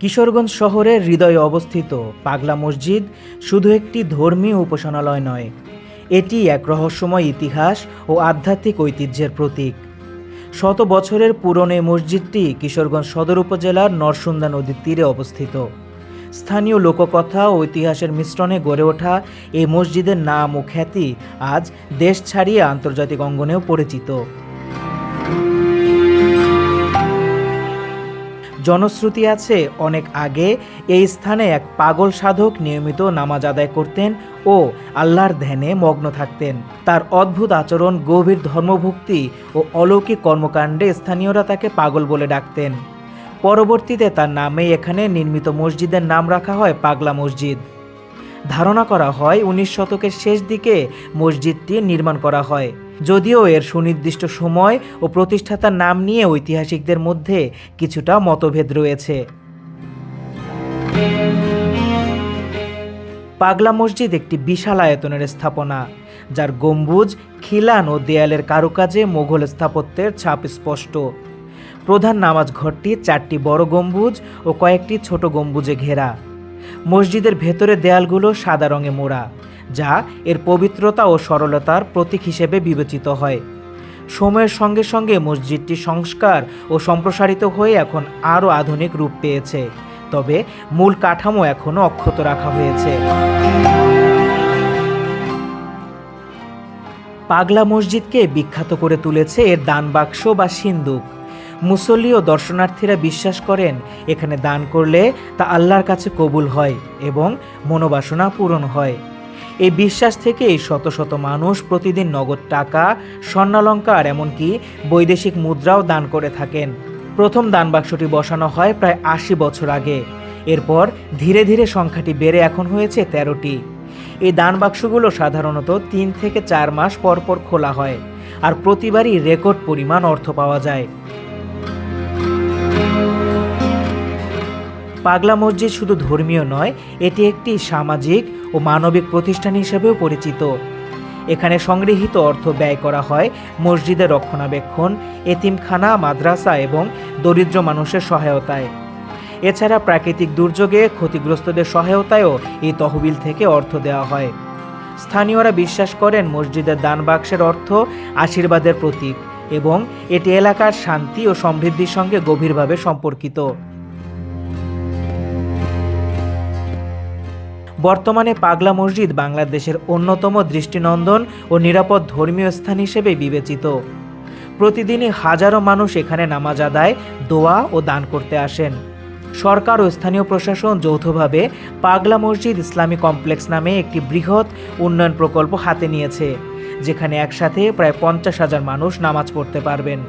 কিশোরগঞ্জ শহরের হৃদয়ে অবস্থিত পাগলা মসজিদ শুধু একটি ধর্মীয় উপাসনালয় নয়, এটি এক রহস্যময় ইতিহাস ও আধ্যাত্মিক ঐতিহ্যের প্রতীক। শত বছরের পুরনো এই মসজিদটি কিশোরগঞ্জ সদর উপজেলার নরসুন্দা নদীর তীরে অবস্থিত। স্থানীয় লোককথা ও ইতিহাসের মিশ্রণে গড়ে ওঠা এই মসজিদের নাম ও খ্যাতি আজ দেশ ছাড়িয়ে আন্তর্জাতিক অঙ্গনেও পরিচিত। জনশ্রুতি আছে, অনেক আগে এই স্থানে এক পাগল সাধক নিয়মিত নামাজ আদায় করতেন ও আল্লাহর ধ্যানে মগ্ন থাকতেন। তার অদ্ভুত আচরণ, গভীর ধর্মভক্তি ও অলৌকিক কর্মকাণ্ডে স্থানীয়রা তাকে পাগল বলে ডাকতেন। পরবর্তীতে তার নামে এখানে নির্মিত মসজিদের নাম রাখা হয় পাগলা মসজিদ। ধারণা করা হয় উনিশ শতকের শেষ দিকে মসজিদটি নির্মাণ করা হয়। যদিও এর সুনির্দিষ্ট সময় ও প্রতিষ্ঠাতার নাম নিয়ে ঐতিহাসিকদের মধ্যে কিছুটা মতভেদ রয়েছে। পাগলা মসজিদ একটি বিশাল আয়তনের স্থাপনা, যার গম্বুজ, খিলান ও দেয়ালের কারুকাজে মোঘল স্থাপত্যের ছাপ স্পষ্ট। প্রধান নামাজ ঘরটি চারটি বড় গম্বুজ ও কয়েকটি ছোট গম্বুজে ঘেরা। মসজিদের ভেতরে দেয়ালগুলো সাদা রঙে মোড়া। যা এর পবিত্রতা ও সরলতার প্রতীক হিসেবে বিবেচিত হয়। সময়ের সঙ্গে সঙ্গে মসজিদটি সংস্কার ও সম্প্রসারিত হয়ে এখন আরও আধুনিক রূপ পেয়েছে। তবে মূল কাঠামো এখনও অক্ষত রাখা হয়েছে। পাগলা মসজিদকে বিখ্যাত করে তুলেছে এর দান বাক্স বা সিন্দুক। মুসল্লি ও দর্শনার্থীরা বিশ্বাস করেন, এখানে দান করলে তা আল্লাহর কাছে কবুল হয় এবং মনোবাসনা পূরণ হয়। এই বিশ্বাস থেকেই শত শত মানুষ প্রতিদিন নগদ টাকা, স্বর্ণালঙ্কার, এমনকি বৈদেশিক মুদ্রাও দান করে থাকেন। প্রথম দান বাক্সটি বসানো হয় প্রায় আশি বছর আগে। এরপর ধীরে ধীরে সংখ্যাটি বেড়ে এখন হয়েছে তেরোটি। এই দান বাক্সগুলো সাধারণত তিন থেকে চার মাস পর পর খোলা হয়, আর প্রতিবারই রেকর্ড পরিমাণ অর্থ পাওয়া যায়। পাগলা মসজিদ শুধু ধর্মীয় নয়, এটি একটি সামাজিক ও মানবিক প্রতিষ্ঠান হিসেবেও পরিচিত। এখানে সংগৃহীত অর্থ ব্যয় করা হয় মসজিদের রক্ষণাবেক্ষণ, এতিমখানা, মাদ্রাসা এবং দরিদ্র মানুষের সহায়তায়। এছাড়া প্রাকৃতিক দুর্যোগে ক্ষতিগ্রস্তদের সহায়তায়ও এই তহবিল থেকে অর্থ দেওয়া হয়। স্থানীয়রা বিশ্বাস করেন মসজিদের দান বাক্সের অর্থ আশীর্বাদের প্রতীক এবং এটি এলাকার শান্তি ও সমৃদ্ধির সঙ্গে গভীরভাবে সম্পর্কিত। বর্তমানে পাগলা মসজিদ বাংলাদেশের অন্যতম দৃষ্টিনন্দন ও নিরাপদ ধর্মীয় স্থান হিসেবে বিবেচিত। প্রতিদিনই হাজারো মানুষ এখানে নামাজ আদায়, দোয়া ও দান করতে আসেন। সরকার ও স্থানীয় প্রশাসন যৌথভাবে পাগলা মসজিদ ইসলামী কমপ্লেক্স নামে একটি বৃহৎ উন্নয়ন প্রকল্প হাতে নিয়েছে, যেখানে একসাথে প্রায় পঞ্চাশ হাজার মানুষ নামাজ পড়তে পারবেন।